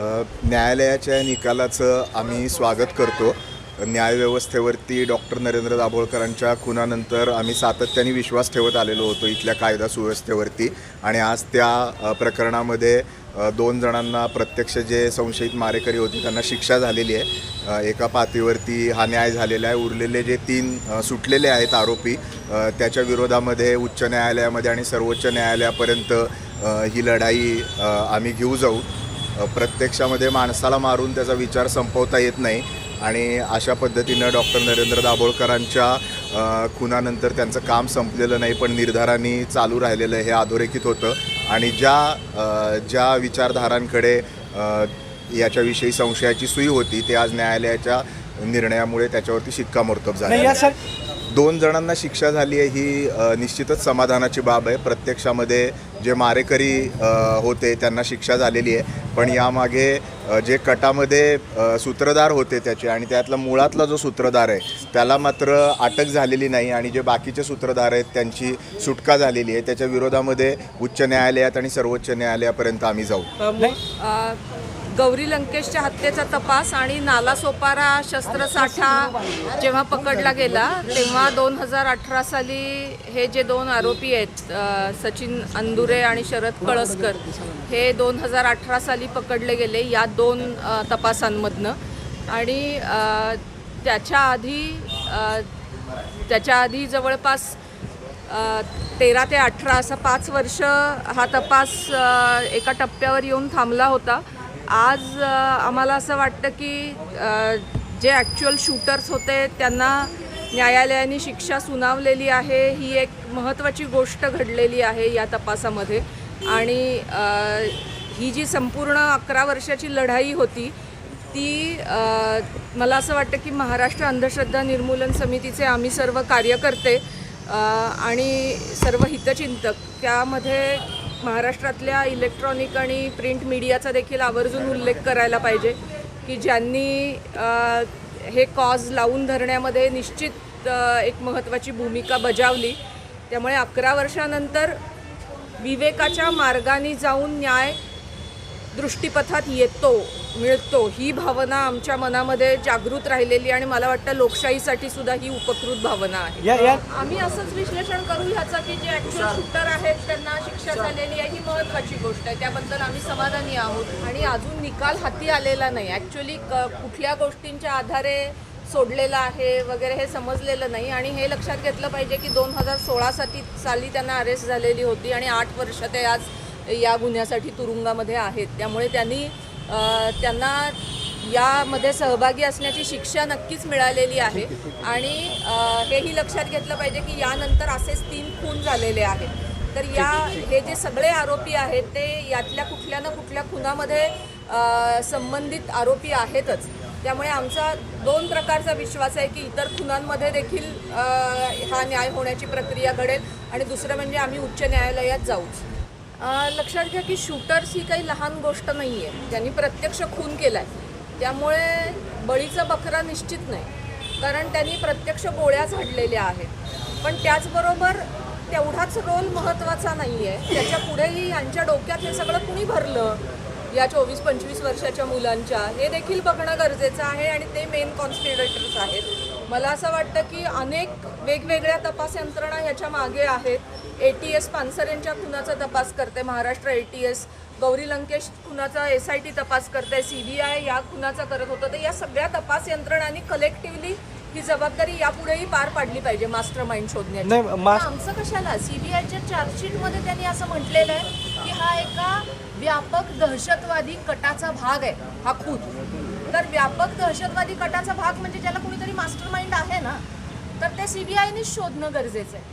न्यायालयाच्या निकालाचं आम्ही स्वागत करतो. न्यायव्यवस्थेवरती डॉक्टर नरेंद्र दाभोळकरांच्या खुनानंतर आम्ही सातत्याने विश्वास ठेवत आलेलो होतो इथल्या कायदा सुव्यवस्थेवरती. आणि आज त्या प्रकरणामध्ये दोन जणांना प्रत्यक्ष जे संशयित मारेकरी होते त्यांना शिक्षा झालेली आहे. एका पातळीवरती हा न्याय झालेला आहे. उरलेले जे तीन सुटलेले आहेत आरोपी त्याच्या विरोधामध्ये उच्च न्यायालयामध्ये आणि सर्वोच्च न्यायालयापर्यंत ही लढाई आम्ही घेऊ जाऊ. प्रत्यक्षामध्ये माणसाला मारून त्याचा विचार संपवता येत नाही. आणि अशा पद्धतीनं डॉक्टर नरेंद्र दाभोळकरांच्या खुनानंतर त्यांचं काम संपलेलं नाही पण निर्धाराने चालू राहिलेलं हे अधोरेखित होतं. आणि ज्या ज्या विचारधारांकडे याच्याविषयी संशयाची सुई होती ते आज न्यायालयाच्या निर्णयामुळे त्याच्यावरती शिक्कामोर्तब झालं दोन जणांना शिक्षा झाली आहे ही निश्चितच समाधानाची बाब आहे. प्रत्यक्षामध्ये जे मारेकरी होते त्यांना शिक्षा झालेली आहे. पण यामागे जे कटामध्ये सूत्रधार होते त्याचे आणि त्यातला मुळातला जो सूत्रधार आहे त्याला मात्र अटक झालेली नाही आणि जे बाकीचे सूत्रधार आहेत त्यांची सुटका झालेली आहे. त्याच्या विरोधामध्ये उच्च न्यायालयात आणि सर्वोच्च न्यायालयापर्यंत आम्ही जाऊ. गौरी लंकेशच्या हत्येचा तपास आणि नालासोपारा शस्त्रसाठा जेव्हा पकडला गेला तेव्हा दोन हजार अठरा साली हे जे दोन आरोपी आहेत सचिन अंदुरे आणि शरद कळसकर हे दोन हजार अठरा साली पकडले गेले या दोन तपासांमधनं. आणि त्याच्या आधी त्याच्या आधी जवळपास तेरा ते अठरा असा पाच वर्ष हा तपास एका टप्प्यावर येऊन थांबला होता. आज आम्हाला असं वाटतं की जे ॲक्च्युअल शूटर्स होते त्यांना न्यायालयाने शिक्षा सुनावलेली आहे. ही एक महत्त्वाची गोष्ट घडलेली आहे या तपासामध्ये. आणि ही जी संपूर्ण अकरा वर्षाची लढाई होती ती मला असं वाटतं की महाराष्ट्र अंधश्रद्धा निर्मूलन समितीचे आम्ही सर्व कार्यकर्ते आणि सर्व हितचिंतक त्यामध्ये महाराष्ट्रातल्या इलेक्ट्रॉनिक आणि प्रिंट मीडियाचा देखील आवर्जून उल्लेख करायला पाहिजे की ज्यांनी हे कॉज लावून धरण्यामध्ये निश्चित एक महत्त्वाची भूमिका बजावली. त्यामुळे अकरा वर्षानंतर विवेकाच्या मार्गाने जाऊन न्याय दृष्टीपथात येतो मिळतो. ही भावना आमच्या मनामध्ये जागृत राहिलेली आणि मला वाटतं लोकशाहीसाठी सुद्धा ही उपकृत भावना आहे. या या आम्ही असंच विश्लेषण करू ह्याचं की जे ॲक्च्युअल शूटर आहेत त्यांना शिक्षा झालेली आहे ही महत्त्वाची गोष्ट आहे. त्याबद्दल आम्ही समाधानी आहोत. आणि अजून निकाल हाती आलेला नाही. ॲक्च्युली क कुठल्या गोष्टींच्या आधारे सोडलेलं आहे वगैरे हे समजलेलं नाही. आणि हे लक्षात घेतलं पाहिजे की दोन हजार सोळासाठी साली त्यांना अरेस्ट झालेली होती आणि आठ वर्ष ते आज या गुन्ह्यासाठी तुरुंगामध्ये आहेत. त्यामुळे त्यांनी त्यांना यामध्ये सहभागी असण्याची शिक्षा नक्कीच मिळालेली आहे. आणि हेही लक्षात घेतलं पाहिजे की यानंतर असेच तीन खून झालेले आहेत. तर या हे जे सगळे आरोपी आहेत ते यातल्या कुठल्या ना कुठल्या खुनामध्ये संबंधित आरोपी आहेतच. त्यामुळे आमचा दोन प्रकारचा विश्वास आहे की इतर खुनांमध्ये देखील हा न्याय होण्याची प्रक्रिया घडेल आणि दुसरं म्हणजे आम्ही उच्च न्यायालयात जाऊच. लक्षात घ्या की शूटर्स ही काही लहान गोष्ट नाही आहे ज्यांनी प्रत्यक्ष खून केला आहे त्यामुळे बळीचा बकरा निश्चित नाही. कारण त्यांनी प्रत्यक्ष गोळ्या झाडलेल्या आहेत. पण त्याचबरोबर तेवढाच रोल महत्त्वाचा नाही आहे त्याच्या पुढेही यांच्या डोक्यात हे सगळं कुणी भरलं? या चोवीस पंचवीस वर्षाच्या मुलांच्या. हे देखील बघणं गरजेचं आहे आणि ते मेन कॉन्स्पिरेटर्स आहेत. मला असं वाटतं की अनेक वेगवेगळ्या तपास यंत्रणा ह्याच्या मागे आहेत. ए टी एस पानसरेंच्या खुनाचा तपास करते Maharashtra A T S Gauri Lankesh खुनाचा एस आय टी तपास करते सी बी आय या खुनाचा करत होतं. तर या सगळ्या तपास यंत्रणांनी कलेक्टिव्हली ही जबाबदारी यापुढेही पार पाडली पाहिजे मास्टर माइंड शोधण्याची. नाही आमचं कशाला? सीबीआयच्या चार्जशीटमध्ये त्यांनी असं म्हटलेलं आहे की हा एका व्यापक दहशतवादी कटाचा भाग आहे हा खून तर व्यापक दहशतवादी कटाचा भाग म्हणजे ज्याला कुणीतरी मास्टर माइंड आहे ना तर ते सीबीआयनेच शोधणं गरजेचं आहे.